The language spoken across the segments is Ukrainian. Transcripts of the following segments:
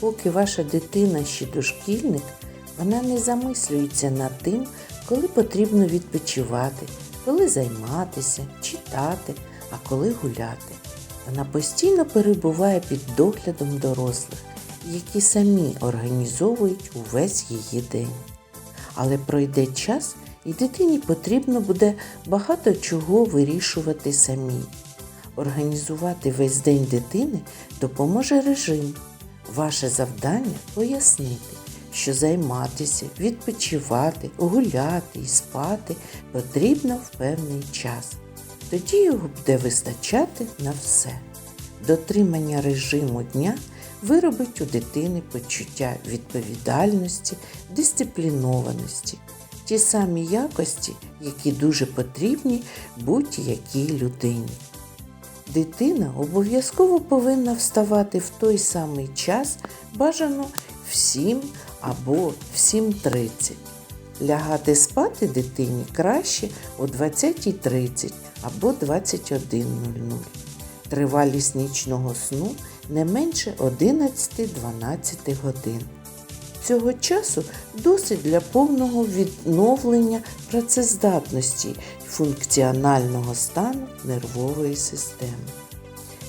Поки ваша дитина ще дошкільник, вона не замислюється над тим, коли потрібно відпочивати, коли займатися, читати, а коли гуляти. Вона постійно перебуває під доглядом дорослих, які самі організовують увесь її день. Але пройде час, і дитині потрібно буде багато чого вирішувати самій. Організувати весь день дитини допоможе режим. Ваше завдання пояснити, що займатися, відпочивати, гуляти і спати потрібно в певний час. Тоді його буде вистачати на все. Дотримання режиму дня виробить у дитини почуття відповідальності, дисциплінованості, ті самі якості, які дуже потрібні будь-якій людині. Дитина обов'язково повинна вставати в той самий час, бажано в 7 або в 7.30. Лягати спати дитині краще о 20.30 або 21.00. Тривалість нічного сну не менше 11-12 годин. Цього часу досить для повного відновлення працездатності функціонального стану нервової системи.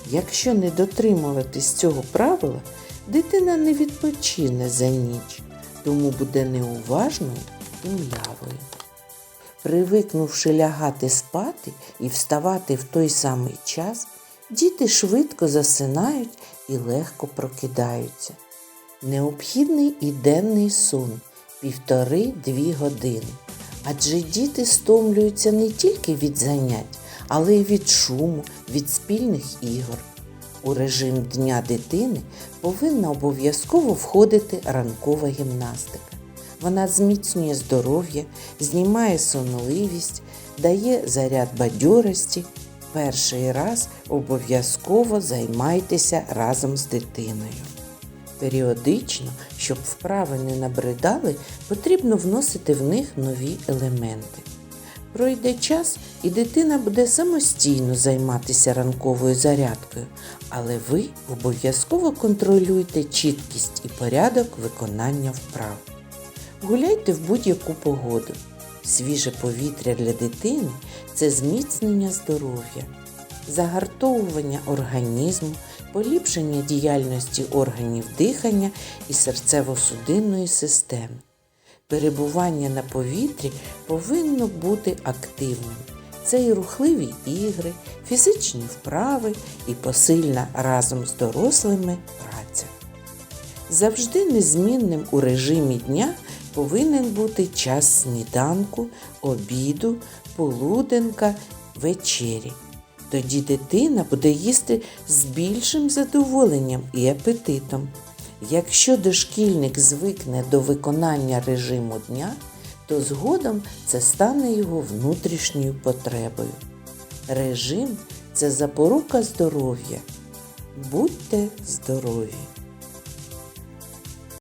Якщо не дотримуватись цього правила, дитина не відпочине за ніч, тому буде неуважною і млявою. Привикнувши лягати спати і вставати в той самий час, діти швидко засинають і легко прокидаються. Необхідний і денний сон півтори-дві години. Адже діти стомлюються не тільки від занять, але й від шуму, від спільних ігор. У режим дня дитини повинна обов'язково входити ранкова гімнастика. Вона зміцнює здоров'я, знімає сонливість, дає заряд бадьорості. Перший раз обов'язково займайтеся разом з дитиною. Періодично, щоб вправи не набридали, потрібно вносити в них нові елементи. Пройде час, і дитина буде самостійно займатися ранковою зарядкою, але ви обов'язково контролюйте чіткість і порядок виконання вправ. Гуляйте в будь-яку погоду. Свіже повітря для дитини це зміцнення здоров'я, загартовування організму, поліпшення діяльності органів дихання і серцево-судинної системи. Перебування на повітрі повинно бути активним. Це і рухливі ігри, фізичні вправи і посильна разом з дорослими праця. Завжди незмінним у режимі дня повинен бути час сніданку, обіду, полуденка, вечері. Тоді дитина буде їсти з більшим задоволенням і апетитом. Якщо дошкільник звикне до виконання режиму дня, то згодом це стане його внутрішньою потребою. Режим це запорука здоров'я. Будьте здорові!